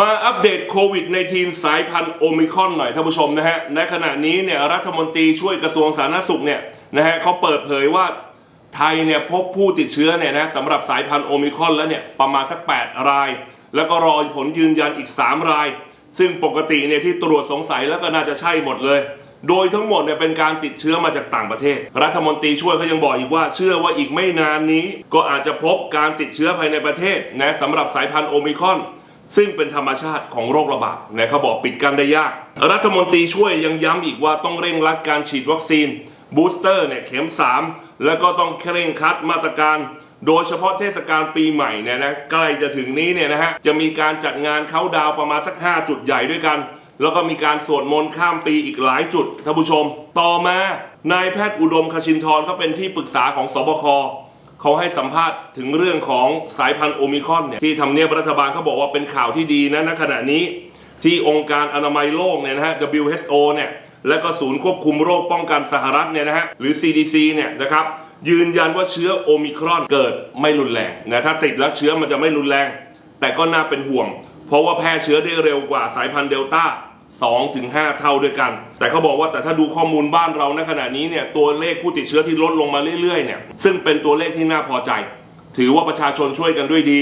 มาอัปเดตโควิด -19 สายพันธุ์โอมิคอนหน่อยท่านผู้ชมนะฮะ ในขณะนี้เนี่ยรัฐมนตรีช่วยกระทรวงสาธารณสุขเนี่ยนะฮะเขาเปิดเผยว่าไทยเนี่ยพบผู้ติดเชื้อเนี่ยนะสำหรับสายพันธุ์โอมิคอนแล้วเนี่ยประมาณสัก 8 ราย แล้วก็รอผลยืนยันอีก 3 ราย ซึ่งปกติเนี่ยที่ตรวจสงสัยแล้วก็น่าจะใช่หมดเลย โดยทั้งหมดเนี่ยเป็นการติดเชื้อมาจากต่างประเทศ รัฐมนตรีช่วยเขายังบอกอีกว่าเชื่อว่าอีกไม่นานนี้ ก็อาจจะพบการติดเชื้อภายในประเทศนะสำหรับสายพันธุ์โอมิคอน ซึ่งเป็นธรรมชาติของโรคระบาดนะเขาบอกปิดกั้นได้ยาก รัฐมนตรีช่วยยังย้ำอีกว่าต้องเร่งรัดการฉีดวัคซีนบูสเตอร์เนี่ยเข็ม 3 แล้วก็ต้องเคร่งครัดมาตรการ โดยเฉพาะเทศกาลปีใหม่เนี่ยนะใกล้จะถึงนี้เนี่ยนะฮะจะมีการจัดงานเขาดาวประมาณสัก 5 จุดใหญ่ด้วยกัน แล้วก็มีการสวดมนต์ข้ามปีอีกหลายจุดท่านผู้ชม ต่อมานายแพทย์อุดมคชินทร์เขาเป็นที่ปรึกษาของสบค เขาให้สัมภาษณ์ถึงเรื่องของสายพันธุ์โอมิครอนเนี่ยที่ทำเนียบรัฐบาลเขาบอกว่าเป็นข่าวที่ดีนะณขณะนี้ที่องค์การอนามัยโลกเนี่ยนะฮะ WHO เนี่ยและก็ศูนย์ควบคุมโรคป้องกันสหรัฐเนี่ยนะฮะหรือ CDC เนี่ยนะครับยืนยันว่าเชื้อโอมิครอนเกิดไม่รุนแรงนะถ้าติดแล้วเชื้อมันจะไม่รุนแรง แต่ก็น่าเป็นห่วง เพราะว่าแพร่เชื้อได้เร็วกว่าสายพันธุ์เดลต้า 2ถึงเท่าด้วยกัน แต่เขาบอกว่าแต่ถ้าดูข้อมูลบ้านเราณขณะนี้เนี่ยตัวเลขผู้ติดเชื้อที่ลดลงมาเรื่อยๆเนี่ยซึ่งเป็นตัวเลขที่น่าพอใจ ถือว่าประชาชนช่วยกันด้วยดี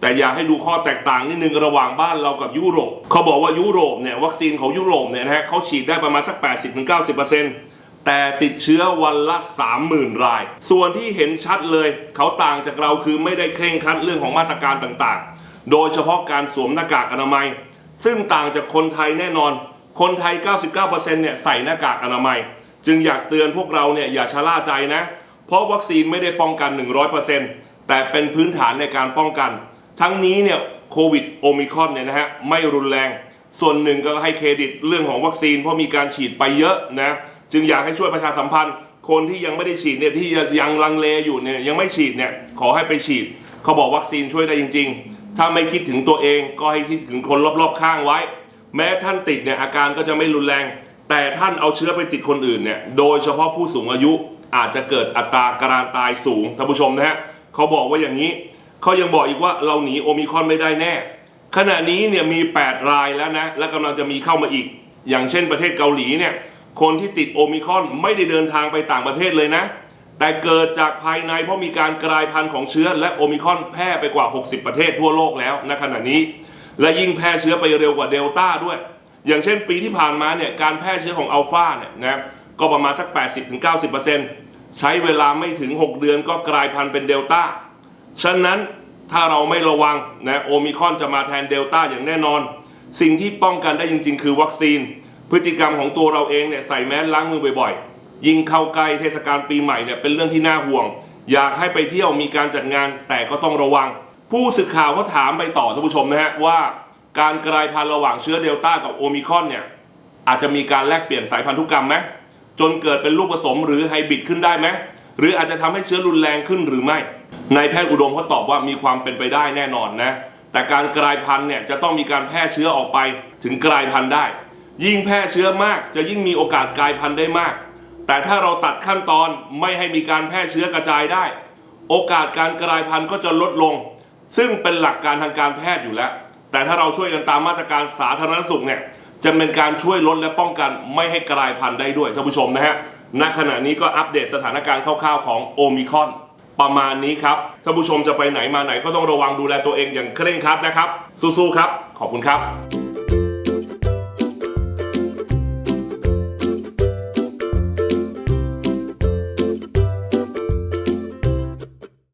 แต่อยากให้ดูข้อแตกต่างนิดนึงระหว่างบ้านเรากับยุโรปเขาบอกว่ายุโรปเนี่ยวัคซีนของยุโรปเนี่ยนะฮะเขาฉีดได้ประมาณสัก 80-90%แต่ติดเชื้อวันละ 30,000 ราย ส่วนที่เห็นชัดเลยเขาต่างจากเราคือไม่ได้เคร่งครัดเรื่องของมาตรการต่างๆ โดยเฉพาะการสวมหน้ากากอนามัย ซึ่งต่างจากคนไทยแน่นอน คนไทย 99%เนี่ยใส่หน้ากากอนามัย จึงอยากเตือนพวกเราเนี่ยอย่าชะล่าใจนะ เพราะวัคซีนไม่ได้ป้องกัน 100%แต่เป็นพื้นฐานในการป้องกัน ทั้งนี้เนี่ยโควิดโอมิคอนเนี่ยนะฮะไม่รุนแรง ส่วนหนึ่งก็ให้เครดิตเรื่องของวัคซีนเพราะมีการฉีดไปเยอะนะจึงอยากให้ช่วยประชาสัมพันธ์ คนที่ยังไม่ได้ฉีดเนี่ยที่ยังลังเลอยู่เนี่ยยังไม่ฉีดเนี่ยขอให้ไปฉีด เขาบอกวัคซีนช่วยได้จริง ๆ ถ้าไม่คิดถึงตัวเองก็ให้คิดถึงคนรอบๆข้างไว้ แม้ท่านติดเนี่ยอาการก็จะไม่รุนแรง แต่ท่านเอาเชื้อไปติดคนอื่นเนี่ยโดยเฉพาะผู้สูงอายุอาจจะเกิดอัตราการตายสูงท่านผู้ชมนะฮะเขาบอกว่าอย่างนี้เขายังบอกอีกว่าเราหนีโอมิคอนไม่ได้แน่ ขณะนี้เนี่ยมี 8 รายแล้วนะและกำลังจะมีเข้ามาอีก อย่างเช่นประเทศเกาหลีเนี่ยคนที่ติดโอมิคอนไม่ได้เดินทางไปต่างประเทศเลยนะ แต่เกิดจากภายในเพราะมีการกลายพันธุ์ของเชื้อและโอมิคอนแพร่ไปกว่า 60 ประเทศทั่วโลกแล้วณขณะนี้ และยิ่งแพร่เชื้อไปเร็วกว่าเดลต้าด้วย อย่างเช่นปีที่ผ่านมาเนี่ยการแพร่เชื้อของอัลฟาเนี่ยนะก็ประมาณสัก 80-90%ใช้เวลาไม่ถึง 6 เดือนก็กลายพันธุ์เป็นเดลต้าฉะนั้นถ้าเราไม่ระวังนะโอมิคอนจะมาแทนเดลต้าอย่างแน่นอน สิ่งที่ป้องกันได้จริง ๆ คือวัคซีน พฤติกรรมของตัวเราเองเนี่ยใส่แมสล้างมือบ่อยๆ ยิ่งเข้าใกล้เทศกาลปีใหม่เนี่ยเป็นเรื่องที่น่าห่วง อยากให้ไปเที่ยวมีการจัดงานแต่ก็ต้องระวัง ผู้สื่อข่าวเขาถามไปต่อท่านผู้ชมนะฮะว่าการกลายพันธุ์ระหว่างเชื้อเดลต้ากับโอมิคอนเนี่ยอาจจะมีการแลกเปลี่ยนสายพันธุกรรมไหมจนเกิดเป็นลูกผสมหรือไฮบริดขึ้นได้ไหมหรืออาจจะทำให้เชื้อรุนแรงขึ้นหรือไม่นายแพทย์อุดมเขาตอบว่ามีความเป็นไปได้แน่นอนนะแต่การกลายพันธุ์เนี่ยจะต้องมีการแพร่เชื้อออกไปถึงกลายพันธุ์ได้ ยิ่งแพร่เชื้อมากจะยิ่งมีโอกาสกลายพันธุ์ได้มาก แต่ถ้าเราตัดขั้นตอนไม่ให้มีการแพร่เชื้อกระจายได้ โอกาสการกลายพันธุ์ก็จะลดลง ซึ่งเป็นหลักการทางการแพทย์อยู่แล้ว แต่ถ้าเราช่วยกันตามมาตรการสาธารณสุขเนี่ยจะเป็นการช่วยลดและป้องกันไม่ให้กลายพันธุ์ได้ด้วยท่านผู้ชมนะฮะณขณะนี้ก็อัปเดตสถานการณ์คร่าวๆของโอมิคอนประมาณนี้ครับท่านผู้ชมจะไปไหนมาไหนก็ต้องระวังดูแลตัวเองอย่างเคร่งครัดนะครับ สู้ๆครับ ขอบคุณครับ